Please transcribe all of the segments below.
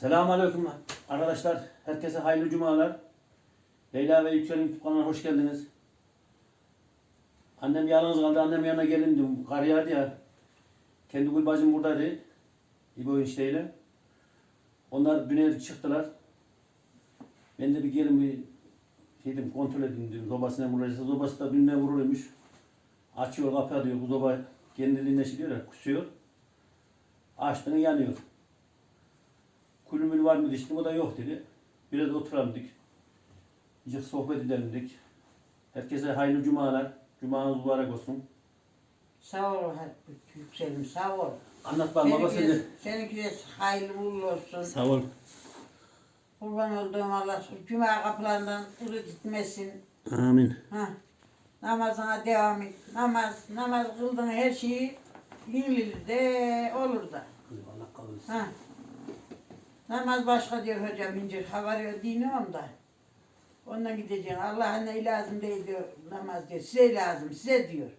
Selamünaleyküm arkadaşlar. Herkese hayırlı cumalar. Leyla ve Yüksel'in kanalına hoş geldiniz. Annem yalnız kaldı. Annem yanına gelin diyorum. Kar yağdı ya. Kendi gül bacım buradaydı. İbo enişteyle. Onlar düne çıktılar. Ben de bir gelin bir şey dedim, kontrol edeyim diyorum. Zobasına vuracaksa. Zobası da düğüne vurulmuş. Açıyor, kapatıyor. Bu zoba kendiliğinden şey diyor ya, kusuyor. Açtığını yanıyor. Kulümül var mı dedim. O da yok dedi. Biraz oturalım dedik. İyice sohbet edelim dedik. Herkese hayırlı cumalar. Cumanız mübarek olsun. Sağ ol yükselim sağ ol. Anlat bana baba Seninki sen de, de. seninki hayırlı uğurlu olsun. Sağ ol. Kurban olduğum Allah cuma kapılarından ırı gitmesin. Amin. Ha. Namazına devam et. Namaz, namaz kıldığın her şeyi yenilir de olur da. Allah kabul etsin. Namaz başka diyor hocam incir. Havarıyor dinliyorum da. Ondan gideceksin. Allah'a ne lazım değil diyor namaz diyor. Size lazım size diyor.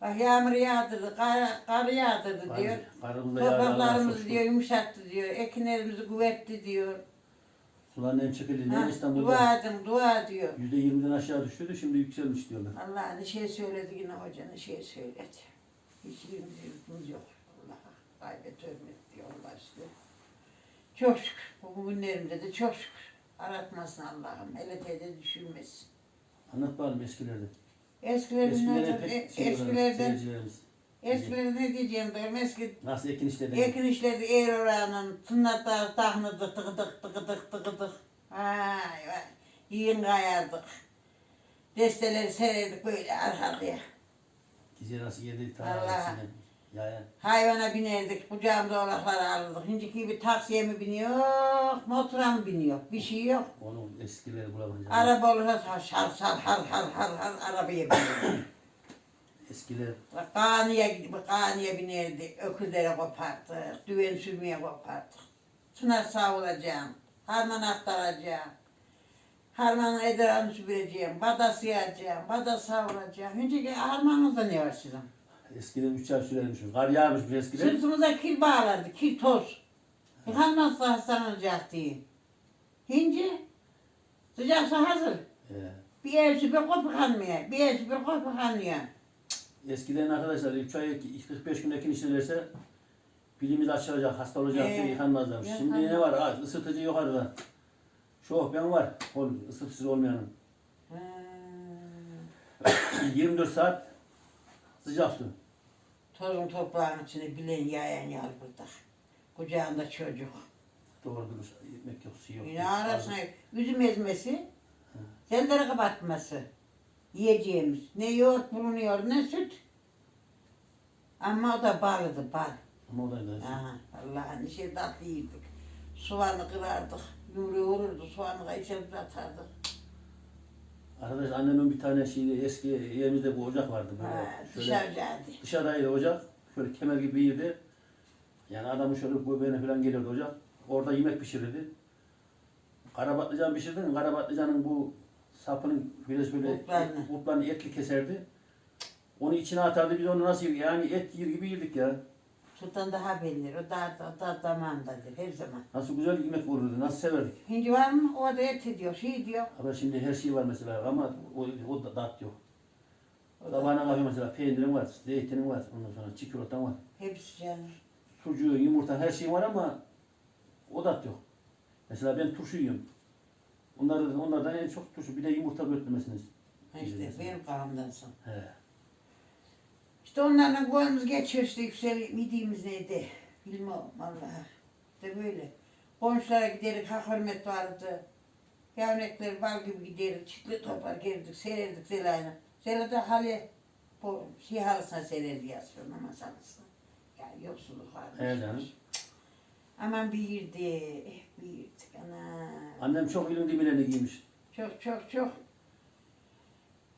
Bak yağmur yağdırdı, kar, kar yağdırdı diyor. Allah Topraklarımızı diyor yumuşattı diyor. Ekinlerimizi kuvvetli diyor. Suların en çekildi. Ha, Ne İstanbul'da? dua edin, dua diyor. %20'den aşağı düştüydü. Şimdi yükselmiş diyorlar. Allah ne şey söyledi yine hoca ne şey söyledi. Hiçbirimiz yok. Allah'a gaybet ölmek diyor Allah işte. Çok şükür. Bu günlerimde de çok şükür. Aratmasın Allah'ım. Hele teyze düşürmesin. Anlat bakalım eskilerden. Eskilerden, Eskilere pek e- şey olarak eskilerden, seyircilerimiz. eskilerden ne diyeceğim diyorum. Eski Nasıl ekin işlerden? Ekin işleri eğer oranın tırnaklar taknıdık tıkıdık tıkıdık tıkıdık. Ay vay. Yiyin kayardık. Desteleri sererdik böyle arka arkaya. Gize nasıl yedi Allah. tarihçinden. Yaya. Hayvana binerdik, kucağımda oğlakları alırdık. Şimdiki gibi taksiye mi biniyor, motora mı biniyor? Bir şey yok. Onu eskileri bulamayacağım. Araba olursa şar şar har har har har arabaya biniyor. Eskiler Kaniye gidip kaniye binerdik, öküzlere koparttık, düven sürmeye koparttık. Çınar savuracağım, harman aktaracağım. Harmanın edrarını süpüreceğim, bada sıyacağım, bada savuracağım. Önceki harmanınızda ne var sizin? Eskiden üç ay sürermişim. Kar yağmışmış eskiden. Sırtımıza kil bağlardı, kil toz. Yıkanmazsa hastalanacak diye. Şimdi sıcaksa hazır. Ee, Bir el süpür koy yıkanmaya, bir el süpür koy yıkanmaya. eskiden arkadaşlar 3 ay 45 gün ekin işlerse bilimiz açılacak, hasta olacak Ee, diye yıkanmaz. Şimdi ne var? Ha, ısıtıcı yukarıda. Şofben var. Ol, ısıtıcısız olmayanın. Hmm. 24 saat sıcak su. Tozun toprağın içine bilen yayan yar burada. Kucağında çocuk. Doğrudur. Ekmek yok, su yok. Yine arasına üzüm ezmesi, telleri kapatması. Yiyeceğimiz. Ne yoğurt bulunuyor ne süt. Ama o da balıdı bal. Ama o da da- Aha, Allah'ın işi tatlı yedik. Soğanı kırardık. Yumruğu vururdu, soğanı içeride atardık. Arkadaş annemin bir tane şeyde eski evimizde bu ocak vardı. Böyle Ha, şöyle dışarıdaydı. dışarıdaydı ocak. Şöyle kemer gibi bir yerde. Yani adamın şöyle göbeğine falan geliyordu ocak. Orada yemek pişirirdi. Kara patlıcan pişirdi mi? Kara patlıcanın bu sapının biraz böyle kurtlarını etli keserdi. Onu içine atardı. Biz onu nasıl yani et yer gibi yedik ya. Sultan daha belli. O da, da, da damağındadır her zaman. Nasıl güzel yemek vururdu. Nasıl severdik. Hindi var mı? O da et ediyor, şey diyor. Ama şimdi her şey var mesela ama o, o da tat yok. O Tabağına kahve mesela peynirin var, zeytinin var, ondan sonra çikolatan var. hepsi canım. Sucuğu, yumurta her şey var ama o tat yok. Mesela ben turşu yiyorum. Onlar, onlardan en çok turşu. Bir de yumurta götürmesiniz. Ha İşte benim kafamdansın. He. İşte onlarla boyumuz geçiyor işte yüksel midiğimiz neydi? Bilmem vallahi. İşte böyle. Komşulara giderdik, hak hürmet vardı. Yavnekler bal gibi giderdik, çitli toplar gelirdik, sererdik Zela'yla. Zela da hali, bu şey halısına sererdi yazıyor, namaz halısına. Yani yoksulluk vardı. He canım. Aman bir yirdi, eh bir yirdik ana. Annem çok ilin dibine giymiş. Çok çok çok.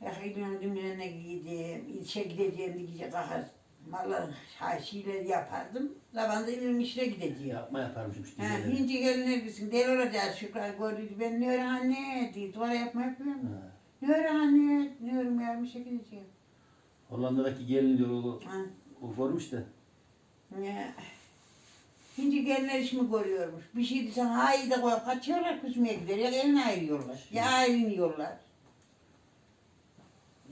Ya ilmem dümlerine giydim, ilçe gideceğim, gidecek kahar. Mallar, ha, şeyler yapardım. Zamanında ilmem işine gideceğim. Yapma yaparmışım işte. Ha, geceleri. hinci gelin neredesin? Deli olacağız Şükran gördüydü. Ben ne öğren anne diye duvara yapma yapıyorum. Ha. Ne öğren anne, ne öğren yarım işe gideceğim. Hollanda'daki gelin diyor o, Ha, o görmüş de. ne? Şimdi gelinler iş mi görüyormuş? Bir şey desen hayır da koyup kaçıyorlar kuzmaya gider ya eline ayırıyorlar. Ya ayrılıyorlar.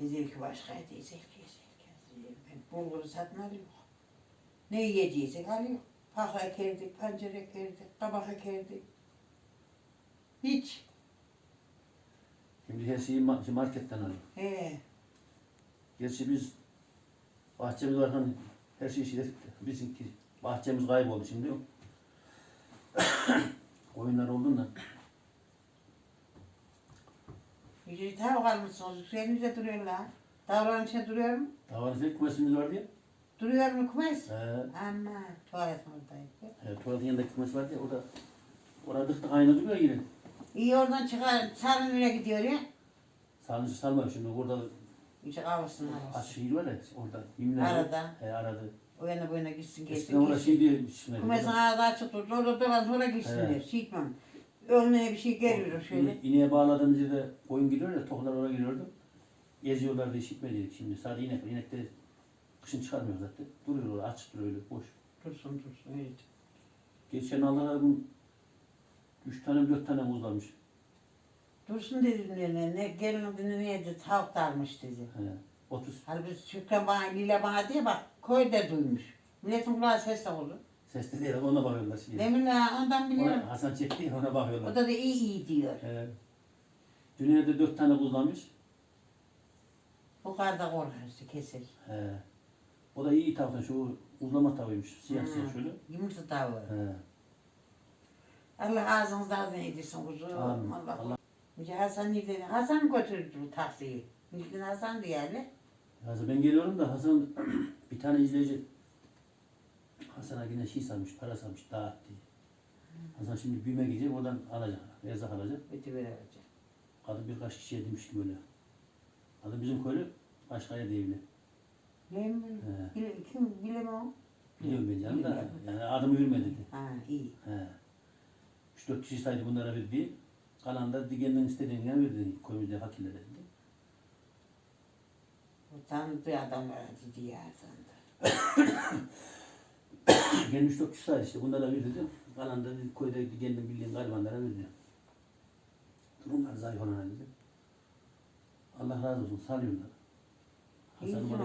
Ezelki başkaydı ezelki ezelki. Ben bulguru yok. Ne yiyeceksek alıyor. Paka ekerdik, pancar ekerdik, kabak ekerdik. Hiç. Şimdi her şeyi ma- marketten alıyor. He. Gerçi biz bahçemiz var hani her şeyi şey bizimki bahçemiz kayboldu şimdi yok. Oyunlar olduğunda Bir tavuk almışsınız. Üzerinizde duruyor lan. Davranın içinde duruyor mu? davarızda kümesimiz vardı ya. Duruyor mu kumes? He, Ama tuvalet oradaydı. he, tuvaletin yanındaki kümes vardı ya o da orada dıktık aynı duruyor yine. İyi oradan çıkar, sarı nereye gidiyor ya? Sağlıcı salmıyor şimdi orada İşte arası. şehir var ya orada. Yeminle Arada. He aradı. O yana bu yana gitsin gelsin Eskiden orada gitsin. şey diye şimdi. Kumesin ağzı açık durdu. Orada dolan sonra gitsinler. Evet. Şey etmem. Önüne bir şey geliyor şöyle. İne, ineğe bağladığımız yerde koyun giriyor ya toklar oraya giriyordu. Geziyorlar diye işitmedi şimdi. Sadece inek var. İnek de kışın çıkarmıyor zaten. Duruyor orada açık duruyor öyle boş. Dursun dursun. Evet. Geçen Allah'a bu üç tane dört tane buzlamış. Dursun dedim ne ne gelin günü neydi tavuk da almış dedi. He. 30 Halbuki Şükran bana, Lila bana diye bak köyde duymuş. Milletin kulağı ses de olur. Sesli değil ona bakıyorlar şimdi. Ne bileyim ondan biliyorum. Ona, Hasan çekti ya, ona O bakıyorlar. da da iyi iyi diyor. He. Dünyada dört tane buzlamış. Bu kadar da korkarsa keser. He. O da iyi tavuktan şu uzlama tavuğuymuş. Siyah siyah şöyle. Yumurta tavuğu. He. Allah ağzınızda ağzını yedirsin kuzum. Amin. Allah. Allah. Önce Hasan dedi. Hasan götürdü bu taksiyi. Bilgin Hasan diye. Hasan ben geliyorum da Hasan bir tane izleyici Hasan'a yine şey sanmış, para sanmış, dağıt diye. Hasan şimdi büyüme gidecek, oradan alacak, erzak alacak. Ötü verecek. Kadın birkaç kişiye demiş ki böyle. Kadın bizim köylü, başka yer değil. Ne mi? He. Bil- Kim bilemem? Biliyorum ben canım da, yani adımı verme dedi. Ha iyi. He. 3-4 kişi saydı bunlara verdi. Kalan da kendinden istediğini verdi, köyümüzde hakirlere dedi. O tanıdığı adamlar dedi ya sandı. Kendi 3-4 kişi saydı işte, bunlara verdi dedi. Kalan da dedi, köyde kendim bildiğin garibanlara verdi. Bunlar zayıf olana dedi. Allah razı olsun, salıyorlar.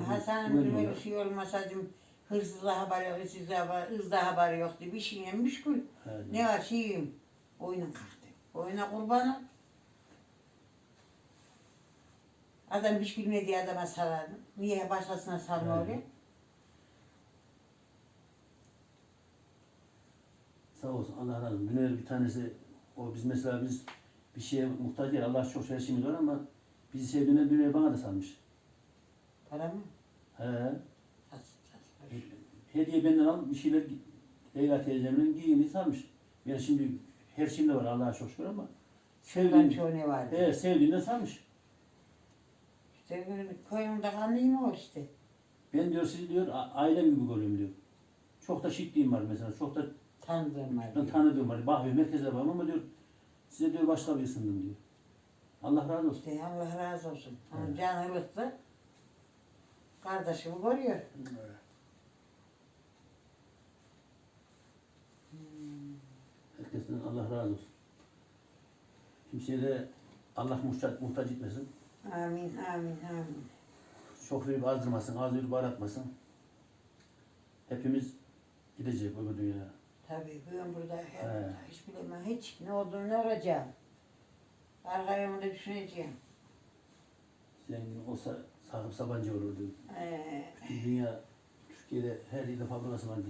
Hasan'ın böyle bir şey olmasaydı hırsızla haberi yok, hırsızla haberi, hızla haberi yoktu. Bir şeyle müşkül. He, Ne var şeyim? Oyunun kalktı. Oyuna kurbanı. Adam hiç bilmediği adama sarardı. Niye başkasına sarma Evet. Sağ olsun Allah razı olsun. Dün bir tanesi o biz mesela biz bir şeye muhtaç değil. Allah çok her şeyimiz var ama bizi sevdiğine dünya bana da sanmış. Para mı? He. Hediye benden al bir şeyler Leyla teyzemin giyini sanmış. Ben şimdi her şeyimde var Allah'a çok şükür ama sevdiğin, çoğu ne vardı? he, sevdiğinden sanmış. İşte koyunda kanlıyım o işte. Ben diyor sizi diyor ailem gibi görüyorum diyor. Çok da şıklıyım var mesela. Çok da Tanıdığım var. ben diyor. tanıdığım var. Bakıyorum herkese bakıyorum ama diyor size diyor başka bir ısındım diyor. Allah razı olsun. İşte Allah razı olsun. Onun Evet. canı ılıktı. Kardeşimi görüyor. Herkesten Allah razı olsun. Kimseye de Allah muhtaç, muhtaç etmesin. Amin, amin, amin. Çok verip azdırmasın, az verip aratmasın. Hepimiz gidecek öbür dünyaya. Tabii bugün burada He. hiç bilemem hiç ne olduğunu ne olacağım. Arkaya da düşüneceğim. Zengin olsa Sakıp Sabancı olurdu. Ee, Şimdi dünya, Türkiye'de her yerde fabrikası vardı.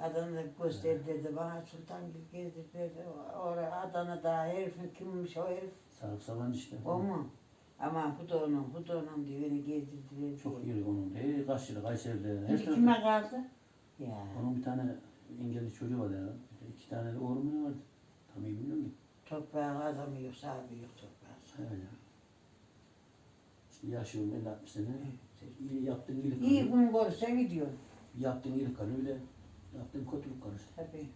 adını da gösterdirdi bana Sultan gibi gezdirdi. Oraya Adana'da herifin kimmiş o herif Sakıp Sabancı işte. o mu? Ama bu da onun, bu da onun diye beni gezdirdiler Çok iyi onun. Hey Kaşçı'da, Kayseri'de. Her Şimdi tarafta. kime kaldı? Ya Onun bir tane engelli çocuğu vardı ya. İki tane de oğlu mu ne vardı? Tam iyi bilmiyorum ki. toprağı adamı yok, sahibi yok toprağı. Öyle. İşte yaşıyorum 50-60 sene. İyi yaptığın iyilik İyi kalıyor. gün görürsen gidiyorsun. Yaptığın iyilik kalıyor. Öyle yaptığın kötülük kalır. Tabii.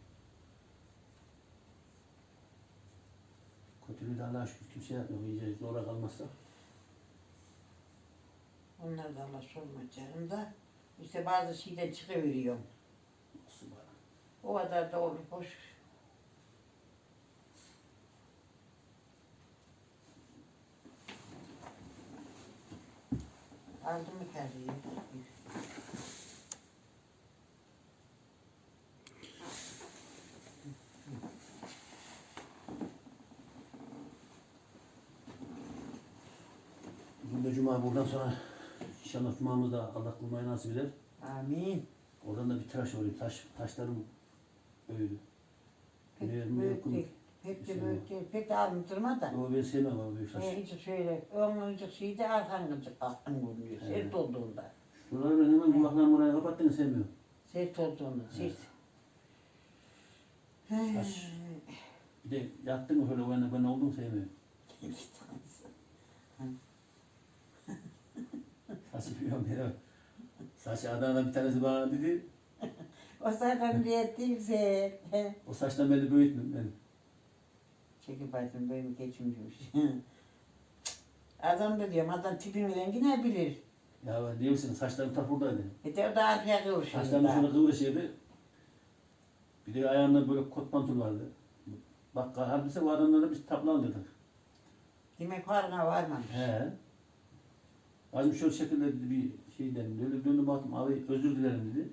Kötülüğü de Allah'a şükür kimse yapmıyor. İyice zora kalmazsa. Onlar da Allah sorma canım da. İşte bazı şeyden çıkıveriyorum. O kadar da olur boş. Aldım mı karıyı? Bugün de cuma buradan sonra inşallah cumamızda Allah kılmayı nasip eder. Amin. Oradan da bir tıraş olayım. Taş, taşlarım öyle. Pek Biliyorum, büyük yokum. değil. Pek Şey de büyük değil. Pek de alındırma da. O ben sevmem ama büyük taş. E, hiç şöyle önlücük şeyde arkan gıcık aklın görünüyor. Evet. Sert olduğunda. Şuraları hemen kulaklarımı oraya kapattığını sevmiyorum. Sert olduğunda. Sert. Taş. Bir de yattın mı şöyle ben, ben oldum sevmiyorum. Saçı biliyorum ya. Saçı Adana'dan bir tanesi bana dedi. O değil güzel. O saçtan beni büyütmem ben. Çekip açtım böyle geçmiyormuş. adam da diyorum adam tipin rengi ne bilir. Ya ben diyor musun saçlarım tak buradaydı. E de o da arkaya kıvırıyor. Saçlarım şöyle kıvrışıyordu. Bir de ayağında böyle kot pantol vardı. Bak halbuki bu adamlara biz taplandırdık. Demek farkına varmamış. He. Bacım şöyle şekilde dedi bir şey dedim. Öyle döndüm baktım abi özür dilerim dedi.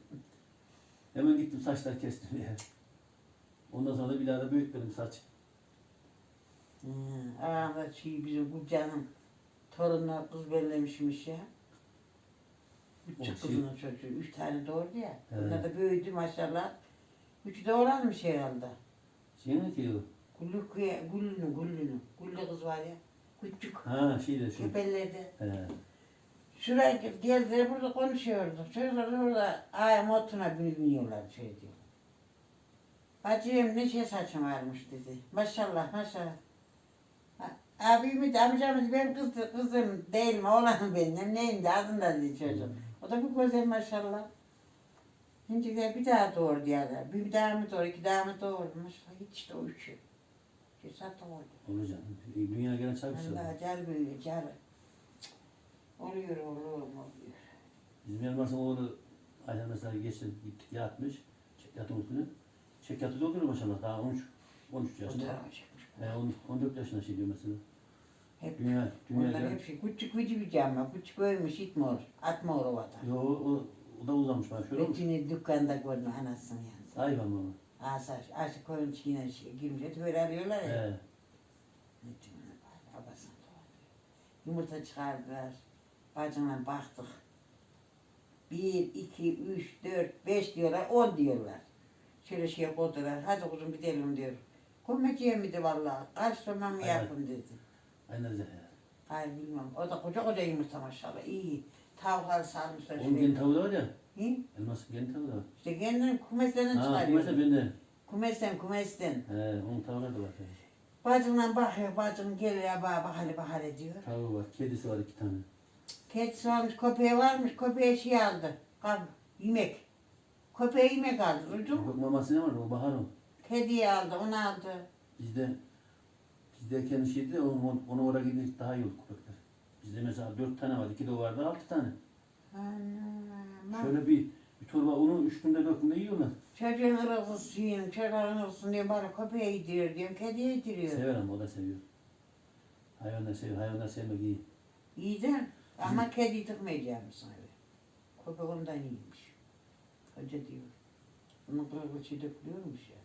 Hemen gittim saçlar kestim ya. Ondan sonra da bir daha da büyütmedim saç. Hmm, ağamda şey bizim bu canım torunlar kız bellemişmiş ya. Üç O şey- kızının çocuğu. Üç tane doğurdu ya. He. Onlar da büyüdü maşallah. Üçü de oğlanmış herhalde. Şey ne ki o? Güllü, kıya- güllünü, güllünü. Güllü kız var ya. Küçük. Ha şey de şu. Köpellerde. He. Şuraya geldiler burada konuşuyorduk. Çocuklar orada ay motuna biniyorlar şey diyor. Bacım ne şey saçım varmış dedi. Maşallah maşallah. Abimi de amcamı da ben kız, kızım değil mi oğlanım benim neyim de adında dedi çocuk. O da bir güzel maşallah. Şimdi de bir daha doğurdu ya. Bir daha mı doğru, iki daha mı doğurdu. Maşallah hiç üçü. Cesaret doğurdu. Olur canım. Dünya gelen olur. Allah cal böyle cal. Oluyor oluyor oluyor. Bizim yanımızda oğlu aynen mesela geçen gittik yatmış. Çek yatın üstüne. Çek yatı dolduruyor maşallah daha 13 13 O yaşında. tarafa çıkmış. E, 13, 14 yaşında şey diyor mesela. Hep Dünya, dünya Onlar gelen. hepsi küçük küçük bir cama, küçük ölmüş itmiyor, atmıyor o vatan. Yo o, o da uzamış bana şöyle olmuş. Betini dükkanda gördüm anasını yani. Ayıp ama. Asaş, aşı koyun içine şey, girmiş, böyle arıyorlar ya. He. Betini babasını doğurdu. Yumurta çıkardılar, bacımla baktık. Bir, iki, üç, dört, beş diyorlar, on diyorlar. Şöyle şey koydular, hadi kuzum gidelim diyor. Komediye miydi vallahi, karşılama mı Aynen. yapın dedi. Aynen öyle. Hayır bilmem. O da koca koca yumurta maşallah. iyi. Tavuklar sarmışlar. Onun gen tavuğu da var ya. Hı? Elmasın gen tavuğu da var. İşte kendini kumesten Ha, çıkarıyor. kumasa bende. Kumesten kumesten. He, onun tavuğu da var. Bacımdan bakıyor. Bacım geliyor bak bahane bahane diyor. Tavuğu var, kedisi var iki tane. Kedisi varmış köpeği varmış. Köpeğe şey aldı. Kab, yemek. Köpeğe yemek aldı. Duydun mu? Bak maması ne var? O bahar o. Kediyi aldı. Onu aldı. Bizde bizde kendi şeydi de onu, onu oraya gidince daha iyi olur köpekler. Bizde mesela dört tane var, iki de vardı altı tane. Anam. Şöyle bir, bir torba unu üç günde dört günde yiyorlar. Çocuğun ırgı suyun, çocuğun ırgısın diye bana köpeğe yediriyor diyorum. Kediye yediriyor. Sever ama o da seviyor. Hayvanlar seviyor, hayvanlar sevmek iyi. İyi de ama kedi tıkmayacağım sana. Köpek ondan iyiymiş. Hoca diyor. Bunun kırıklı çiğ dökülüyormuş ya.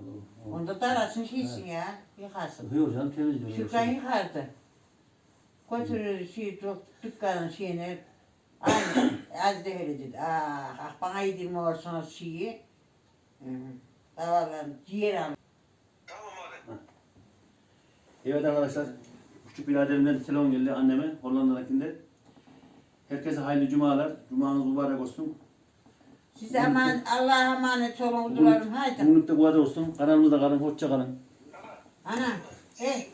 Ama o- o- Onda darasın şeysin ya. Yıkarsın. Yıkıyor canım temiz diyor. öyle Şükran yıkardı. Götürür şey, dük- dükkanın şeyine. Aynı. Az öyle dedi. Ah, ah bana yedirmiyorsunuz şeyi. Hmm. Davarlar ciğer al. Evet arkadaşlar, küçük biraderimden telefon geldi anneme, Hollanda'dakinde. Herkese hayırlı cumalar, cumanız mübarek olsun. Size aman, Allah'a emanet olun kuzularım. Haydi. Bugünlük de bu kadar olsun. Kanalımızda kalın, hoşça kalın. Ana. Eh.